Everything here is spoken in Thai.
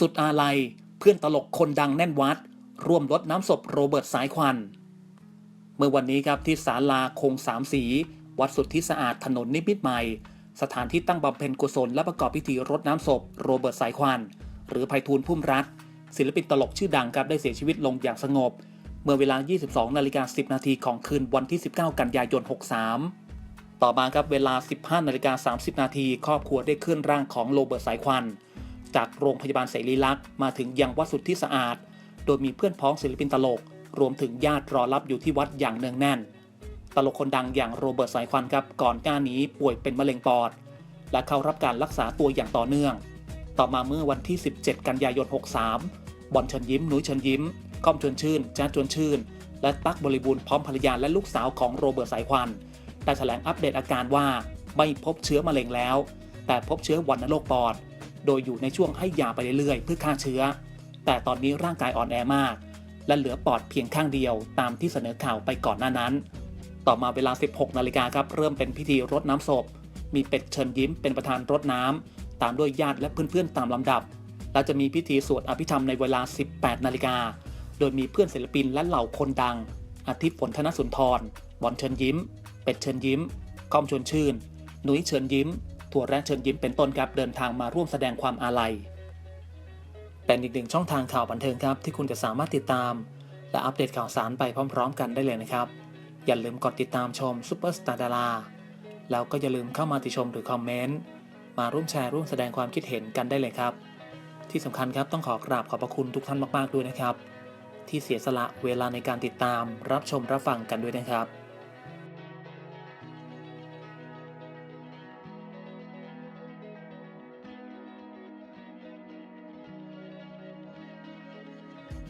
สุดอาลัย เพื่อนตลกคนดังแน่นวัด ร่วมรดน้ำศพโรเบิร์ตสายควัน เมื่อวันนี้ครับที่ศาลาคงสามสี วัดสุทธิสะอาดถนนนิมิตใหม่ สถานที่ตั้งบำเพ็ญกุศลและประกอบพิธีรดน้ำศพโรเบิร์ตสายควัน หรือไพฑูรย์พุ่มรัฐ ศิลปินตลกชื่อดังครับได้เสียชีวิตลงอย่างสงบ เมื่อเวลา 22นาฬิกา10 นาทีของคืนวันที่ 19 กันยายน 63ต่อมาครับเวลา 15นาฬิกา30 นาทีครอบครัวได้เคลื่อนร่างของโรเบิร์ตสายควัน จากโรงพยาบาลเสรีลักษ์มาถึงยังวัดสุทธิสะอาด โดยมีเพื่อนพ้องศิลปินตลก รวมถึงญาติรอรับอยู่ที่วัดอย่างเนืองแน่น ตลกคนดังอย่างโรเบิร์ตสายควันครับก่อนหน้านี้ป่วยเป็นมะเร็งปอด และเข้ารับการรักษาตัวอย่างต่อเนื่อง ต่อมาเมื่อวันที่ 17 กันยายน 63 บอลเชิญยิ้มหนุยเชิญยิ้มก้อมชวนชื่นจ้าชวนชื่น และตั๊กบริบูรณ์พร้อมภรรยาและลูกสาวของโรเบิร์ตสายควันได้แถลงอัปเดตอาการว่าไม่พบเชื้อมะเร็งแล้ว แต่พบเชื้อวัณโรคปอด โดยอยู่ในช่วงให้ยาไปเรื่อยๆ เพื่อฆ่าเชื้อ แต่ตอนนี้ร่างกายอ่อนแอมาก และเหลือปอดเพียงข้างเดียวตามที่เสนอข่าวไปก่อนหน้านั้น ต่อมาเวลา 16 นาฬิกาครับเริ่มเป็นพิธีรดน้ำศพ มีเป็ดเชิญยิ้มเป็นประธานรดน้ำตามด้วยญาติและเพื่อนๆตามลำดับ และจะมีพิธีสวดอภิธรรมในเวลา 18 นาฬิกา โดยมีเพื่อนศิลปินและเหล่าคนดัง อาทิตย์ฝนธนสุนทรบอลเชิญยิ้ม เป็ดเชิญยิ้มก้อมชวนชื่น หนุ่ยเชิญยิ้ม ถั่วแระเชิญยิ้มเป็นต้นครับเดินทางมาร่วมแสดงความอาลัย เป็นอีกหนึ่งช่องทางข่าวบันเทิงครับที่คุณจะสามารถติดตาม และอัปเดตข่าวสารไปพร้อม ๆ กันได้เลยนะครับ อย่าลืมกดติดตามชมซุปเปอร์สตาร์ดาราแล้วก็อย่าลืมเข้ามาติชมหรือคอมเมนต์มาร่วมแชร์ร่วมแสดงความคิดเห็นกันได้เลยครับ ที่สำคัญครับต้องขอกราบขอบพระคุณทุกท่านมากๆด้วยนะครับ ที่เสียสละเวลาในการติดตามรับชมรับฟังกันด้วยนะครับ